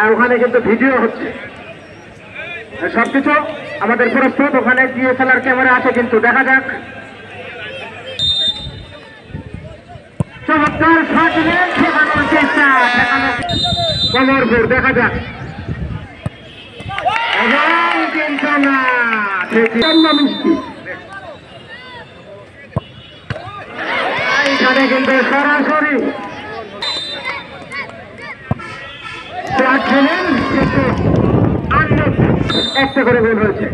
আর ওখানে কিন্তু ভিডিও হচ্ছে। সবকিছু আমাদের প্রস্তুত ওখানে ডিএসএলআর ক্যামেরা আছে কিন্তু, দেখা যাক। চমৎকার ঠেকানোর চেষ্টা। কমরপুর, দেখা যাক। এবং কিন্তু না মিষ্টি এইখানে কিন্তু সরাসরি খেলেন কিন্তু একটা করে গোল হয়েছে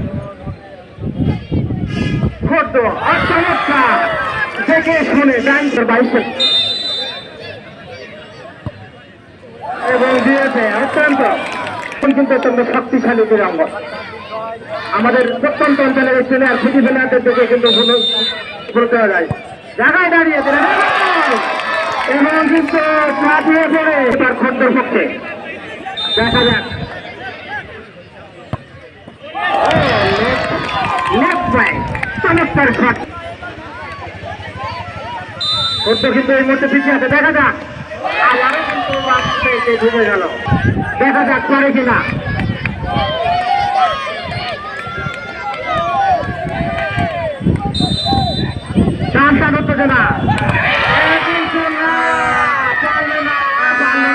শক্তিশালী বীরাঙ্গ আমাদের প্রত্যন্ত অঞ্চলের এই প্লেয়ার খুঁজি প্লেয়ারদের দেখে কিন্তু ঘুরতে যায় জায়গায় দাঁড়িয়ে দিলেন এবং কিন্তু চাপিয়ে পড়ে তার খন্ডের পক্ষে দেখা যাক। চমৎকার শট। সত্য কিন্তু এই মধ্যে পিছিয়ে আছে। দেখা যাক। আবারও কিন্তু দেখা যাক পারে কিনা চারটা ধরতেছে না এ কিন্তু না, পারল না, পারল না।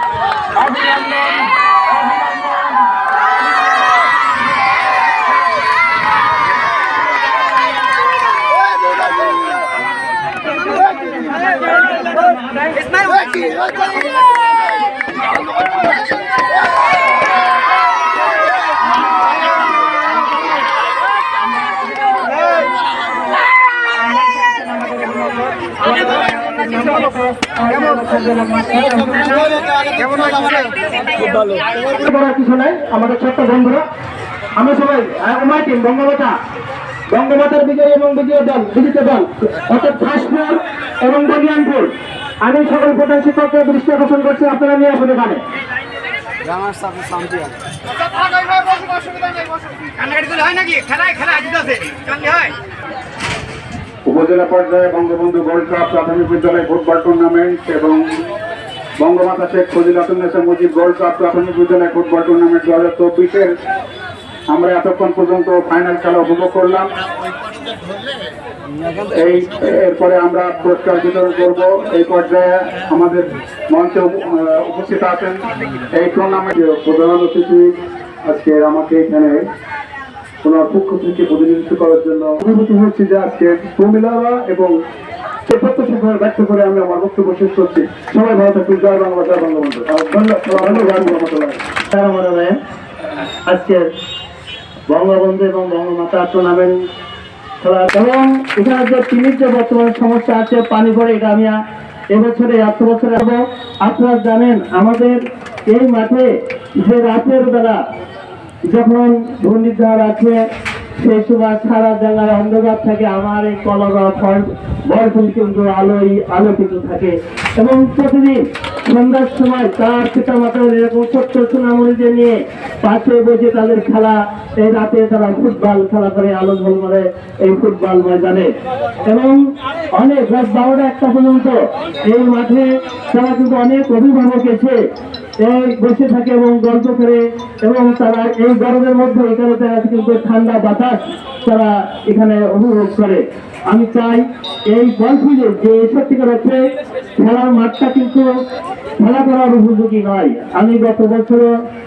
অভিনন্দন কিছু নাই আমাদের ছোট্ট বন্ধুরা আমরা সবাই আমার টিম বঙ্গমাতা বঙ্গমাতার বিজয় এবং বিজয় দল বিজিত দল অর্থাৎ ফাঁসপুর এবং বলিয়ানপুর আমি সকল প্রধান শিক্ষককে দৃষ্টি আকর্ষণ করছি আপনারা নিয়ে আসুন এখানে খেলায় খেলা আজিত আছে হয়। উপজেলা পর্যায়ে বঙ্গবন্ধু গোল্ড কাপ প্রাথমিক বিদ্যালয় ফুটবল টুর্নামেন্ট এবং বঙ্গমাতা শেখ ফজিলাতুন্নেসা মুজিব গোল্ড কাপ প্রাথমিক বিদ্যালয় ফুটবল টুর্নামেন্ট দু হাজার চব্বিশের। আমরা এতক্ষণ পর্যন্ত ফাইনাল খেলা উপভোগ করলাম। এই, এরপরে আমরা পুরস্কার বিতরণ করব। এই পর্যায়ে আমাদের মঞ্চে উপস্থিত আছেন এই টুর্নামেন্টের প্রধান অতিথি আজকে আমাকে এখানে ওনার পক্ষ থেকে প্রতিনিধিত্ব করার জন্য অনুভূতি হচ্ছে যে আজকে প্রমিলারা এবং প্রত্যাশা ব্যক্ত করে আমি আমার বক্তব্য শেষ করছি। সবাই ভালো থাকুন। জয় বাংলা, জয় তার মনে আজকে বঙ্গবন্ধু এবং বঙ্গমাতা টুর্নামেন্ট খেলা এবং এখানে যে টিমের যে বর্তমান সমস্যা আছে, পানি পড়ে এটা আমি এবছরে এত বছরে আপনারা জানেন, আমাদের এই মাঠে যে রাতের বেলা যখন ঘূর্ণিঝড় আছে সেই সময় সারা জায়গায় অন্ধকার থাকে, আমার এই কলগা ফল বরফুল কিন্তু আলোই আলোকিত থাকে। এবং প্রতিদিন সন্ধ্যার সময় তার পিতা মাতার এরকম ছোট্ট সোনামণিদের নিয়ে পাশে বসে তাদের খেলা। এই রাতে তারা ফুটবল খেলা করে, আলো ঝলমলে এই ফুটবল ময়দানে। এবং অনেক রাত বারোটা একটা পর্যন্ত এই মাঠে তারা কিন্তু অনেক অভিভাবক এসে এই বসে থাকে এবং গল্প করে। এবং তারা এই গরমের মধ্যে এখানে তারা কিন্তু ঠান্ডা বাতাস তারা এখানে অনুভব করে। আমি চাই এই বলফিলে যে সত্যিকার হচ্ছে খেলার মাঠটা কিন্তু খেলা করার উপযোগী নয়। আমি গত বছর